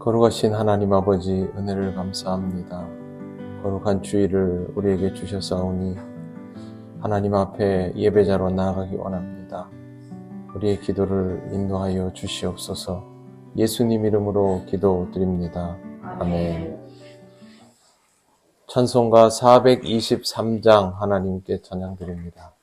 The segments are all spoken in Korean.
거룩하신 하나님 아버지 은혜를 감사합니다. 거룩한 주일을 우리에게 주셨사오니 하나님 앞에 예배자로 나아가기 원합니다. 우리의 기도를 인도하여 주시옵소서 예수님 이름으로 기도드립니다. 아멘. 찬송가 423장 하나님께 찬양드립니다.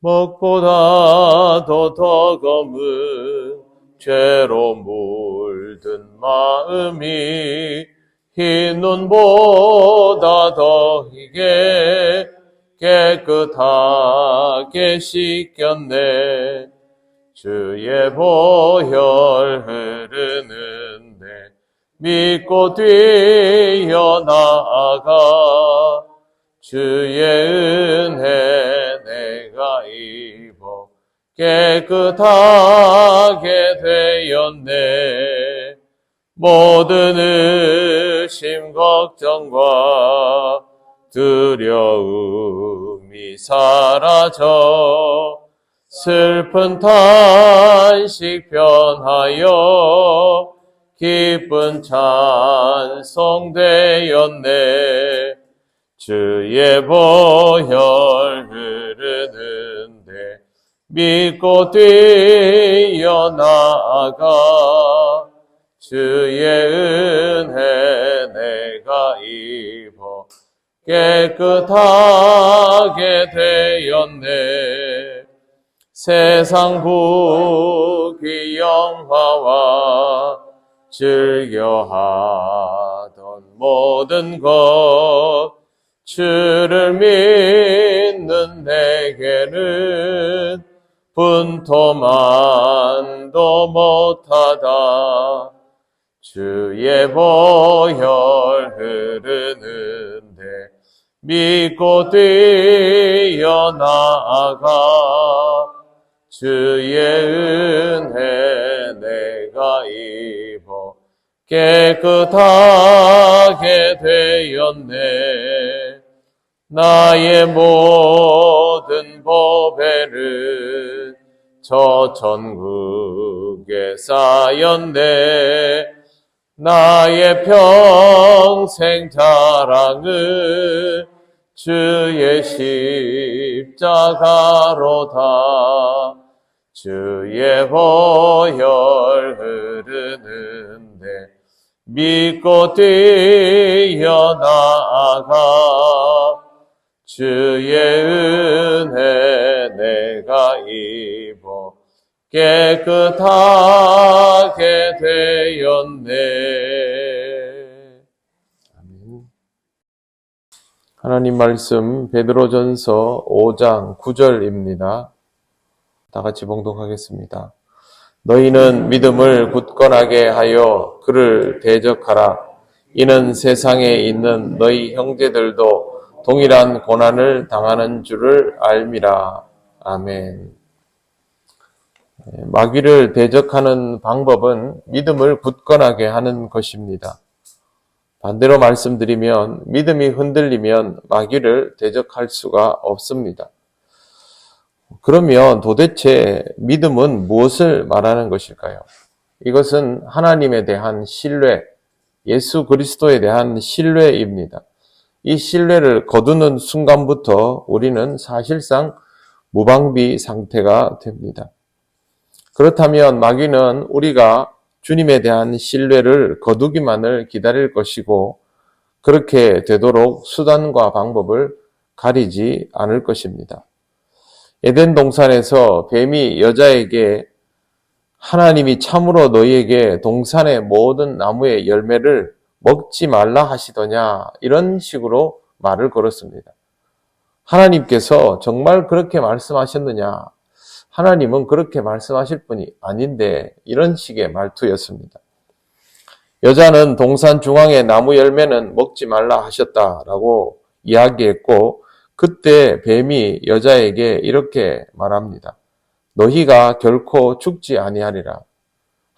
먹보다 더 더검은 죄로 물든 마음이 흰 눈보다 더 희게 깨끗하게 씻겼네. 주의 보혈 흐르는데 믿고 뛰어나가 주의 은혜 내가 입어 깨끗하게 되었네. 모든 의심 걱정과 두려움이 사라져 슬픈 탄식 변하여 기쁜 찬송 되었네. 주의 보혈 흐르는데 믿고 뛰어나가 주의 은혜 내가 입어 깨끗하게 되었네. 세상 부귀 영화와 즐겨하던 모든 것 주를 믿는 내게는 분토만도 못하다. 주의 보혈 흐르는데 믿고 뛰어나가. 주의 은혜 내가 입어 깨끗하게 되었네 나의 모든 보배를 저 천국에 쌓였네. 나의 평생 자랑은 주의 십자가로다. 주의 보혈 흐르는데 믿고 뛰어나가 주의 은혜 내가 입어 깨끗하게 되었네. 하나님 말씀 베드로전서 5장 9절입니다. 다 같이 봉독하겠습니다. 너희는 믿음을 굳건하게 하여 그를 대적하라. 이는 세상에 있는 너희 형제들도 동일한 고난을 당하는 줄을 알미라. 아멘. 마귀를 대적하는 방법은 믿음을 굳건하게 하는 것입니다. 반대로 말씀드리면 믿음이 흔들리면 마귀를 대적할 수가 없습니다. 그러면 도대체 믿음은 무엇을 말하는 것일까요? 이것은 하나님에 대한 신뢰, 예수 그리스도에 대한 신뢰입니다. 이 신뢰를 거두는 순간부터 우리는 사실상 무방비 상태가 됩니다. 그렇다면 마귀는 우리가 주님에 대한 신뢰를 거두기만을 기다릴 것이고 그렇게 되도록 수단과 방법을 가리지 않을 것입니다. 에덴 동산에서 뱀이 여자에게 하나님이 참으로 너희에게 동산의 모든 나무의 열매를 먹지 말라 하시더냐 이런 식으로 말을 걸었습니다. 하나님께서 정말 그렇게 말씀하셨느냐? 하나님은 그렇게 말씀하실 분이 아닌데 이런 식의 말투였습니다. 여자는 동산 중앙의 나무 열매는 먹지 말라 하셨다라고 이야기했고 그때 뱀이 여자에게 이렇게 말합니다. 너희가 결코 죽지 아니하리라.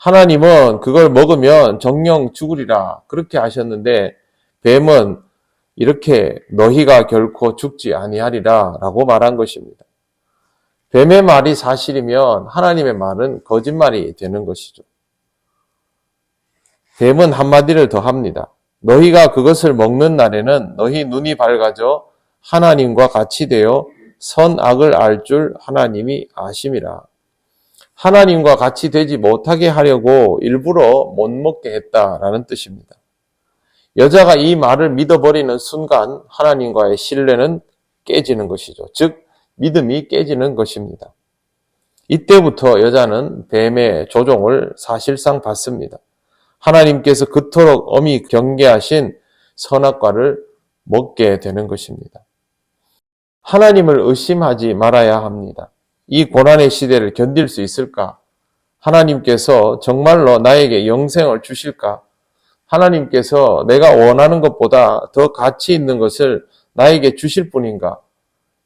하나님은 그걸 먹으면 정령 죽으리라. 그렇게 하셨는데 뱀은 이렇게 너희가 결코 죽지 아니하리라 라고 말한 것입니다. 뱀의 말이 사실이면 하나님의 말은 거짓말이 되는 것이죠. 뱀은 한마디를 더 합니다. 너희가 그것을 먹는 날에는 너희 눈이 밝아져 하나님과 같이 되어 선악을 알 줄 하나님이 아심이라. 하나님과 같이 되지 못하게 하려고 일부러 못 먹게 했다라는 뜻입니다. 여자가 이 말을 믿어버리는 순간 하나님과의 신뢰는 깨지는 것이죠. 즉, 믿음이 깨지는 것입니다. 이때부터 여자는 뱀의 조종을 사실상 받습니다. 하나님께서 그토록 엄히 경계하신 선악과를 먹게 되는 것입니다. 하나님을 의심하지 말아야 합니다. 이 고난의 시대를 견딜 수 있을까? 하나님께서 정말로 나에게 영생을 주실까? 하나님께서 내가 원하는 것보다 더 가치 있는 것을 나에게 주실 뿐인가?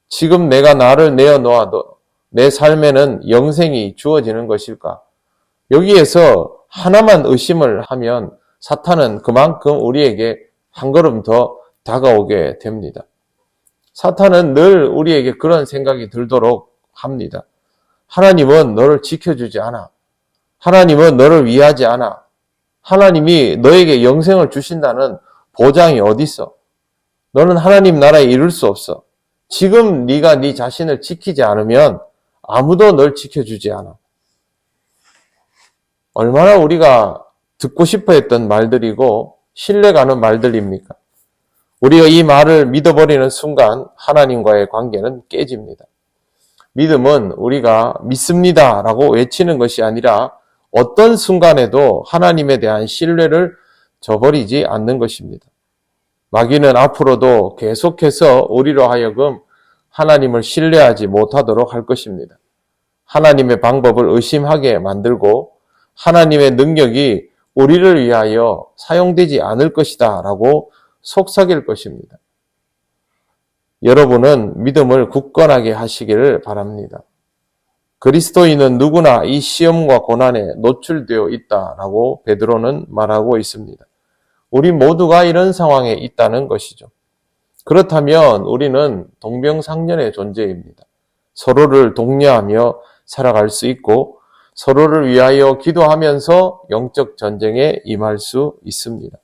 지금 내가 나를 내어놓아도 내 삶에는 영생이 주어지는 것일까? 여기에서 하나만 의심을 하면 사탄은 그만큼 우리에게 한 걸음 더 다가오게 됩니다. 사탄은 늘 우리에게 그런 생각이 들도록 합니다. 하나님은 너를 지켜주지 않아. 하나님은 너를 위하지 않아. 하나님이 너에게 영생을 주신다는 보장이 어디 있어? 너는 하나님 나라에 이룰 수 없어. 지금 네가 네 자신을 지키지 않으면 아무도 널 지켜주지 않아. 얼마나 우리가 듣고 싶어 했던 말들이고 신뢰가는 말들입니까? 우리가 이 말을 믿어버리는 순간 하나님과의 관계는 깨집니다. 믿음은 우리가 믿습니다 라고 외치는 것이 아니라 어떤 순간에도 하나님에 대한 신뢰를 저버리지 않는 것입니다. 마귀는 앞으로도 계속해서 우리로 하여금 하나님을 신뢰하지 못하도록 할 것입니다. 하나님의 방법을 의심하게 만들고 하나님의 능력이 우리를 위하여 사용되지 않을 것이다 라고 속삭일 것입니다. 여러분은 믿음을 굳건하게 하시기를 바랍니다. 그리스도인은 누구나 이 시험과 고난에 노출되어 있다라고 베드로는 말하고 있습니다. 우리 모두가 이런 상황에 있다는 것이죠. 그렇다면 우리는 동병상련의 존재입니다. 서로를 독려하며 살아갈 수 있고 서로를 위하여 기도하면서 영적 전쟁에 임할 수 있습니다.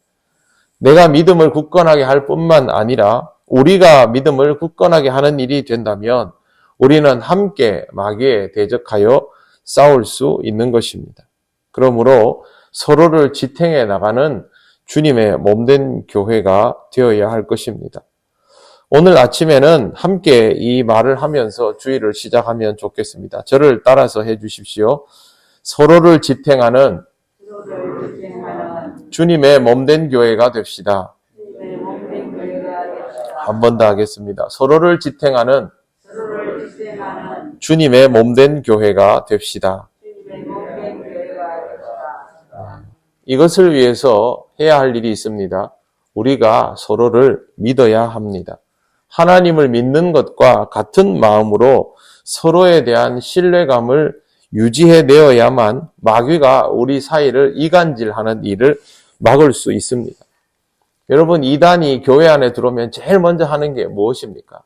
내가 믿음을 굳건하게 할 뿐만 아니라 우리가 믿음을 굳건하게 하는 일이 된다면 우리는 함께 마귀에 대적하여 싸울 수 있는 것입니다. 그러므로 서로를 지탱해 나가는 주님의 몸된 교회가 되어야 할 것입니다. 오늘 아침에는 함께 이 말을 하면서 주의를 시작하면 좋겠습니다. 저를 따라서 해 주십시오. 서로를 지탱하는 주님의 몸된 교회가 됩시다. 한 번 더 하겠습니다. 서로를 지탱하는 주님의 몸된 교회가 됩시다. 이것을 위해서 해야 할 일이 있습니다. 우리가 서로를 믿어야 합니다. 하나님을 믿는 것과 같은 마음으로 서로에 대한 신뢰감을 유지해 내어야만 마귀가 우리 사이를 이간질하는 일을 막을 수 있습니다. 여러분, 이단이 교회 안에 들어오면 제일 먼저 하는 게 무엇입니까?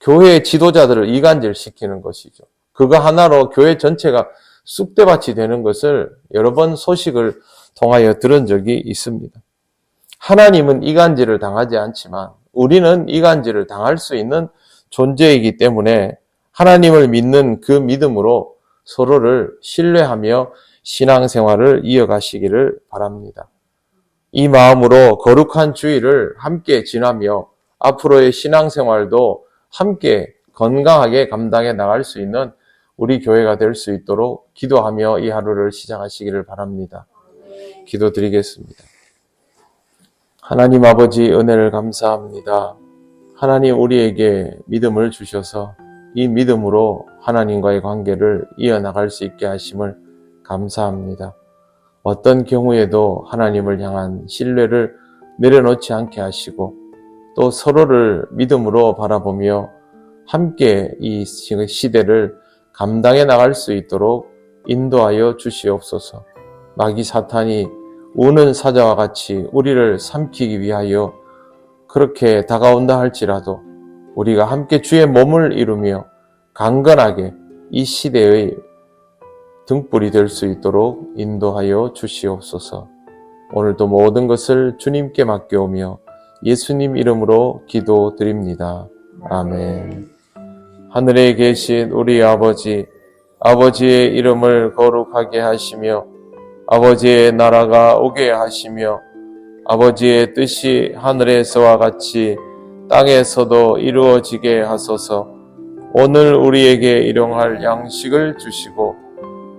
교회의 지도자들을 이간질 시키는 것이죠. 그거 하나로 교회 전체가 쑥대밭이 되는 것을 여러 번 소식을 통하여 들은 적이 있습니다. 하나님은 이간질을 당하지 않지만 우리는 이간질을 당할 수 있는 존재이기 때문에 하나님을 믿는 그 믿음으로 서로를 신뢰하며 신앙생활을 이어가시기를 바랍니다. 이 마음으로 거룩한 주의를 함께 지나며 앞으로의 신앙생활도 함께 건강하게 감당해 나갈 수 있는 우리 교회가 될 수 있도록 기도하며 이 하루를 시작하시기를 바랍니다. 기도드리겠습니다. 하나님 아버지 은혜를 감사합니다. 하나님 우리에게 믿음을 주셔서 이 믿음으로 하나님과의 관계를 이어나갈 수 있게 하심을 감사합니다. 어떤 경우에도 하나님을 향한 신뢰를 내려놓지 않게 하시고 또 서로를 믿음으로 바라보며 함께 이 시대를 감당해 나갈 수 있도록 인도하여 주시옵소서. 마귀 사탄이 우는 사자와 같이 우리를 삼키기 위하여 그렇게 다가온다 할지라도 우리가 함께 주의 몸을 이루며 강건하게 이 시대의 등불이 될 수 있도록 인도하여 주시옵소서. 오늘도 모든 것을 주님께 맡겨오며 예수님 이름으로 기도드립니다. 아멘. 하늘에 계신 우리 아버지, 아버지의 이름을 거룩하게 하시며 아버지의 나라가 오게 하시며 아버지의 뜻이 하늘에서와 같이 땅에서도 이루어지게 하소서 오늘 우리에게 일용할 양식을 주시고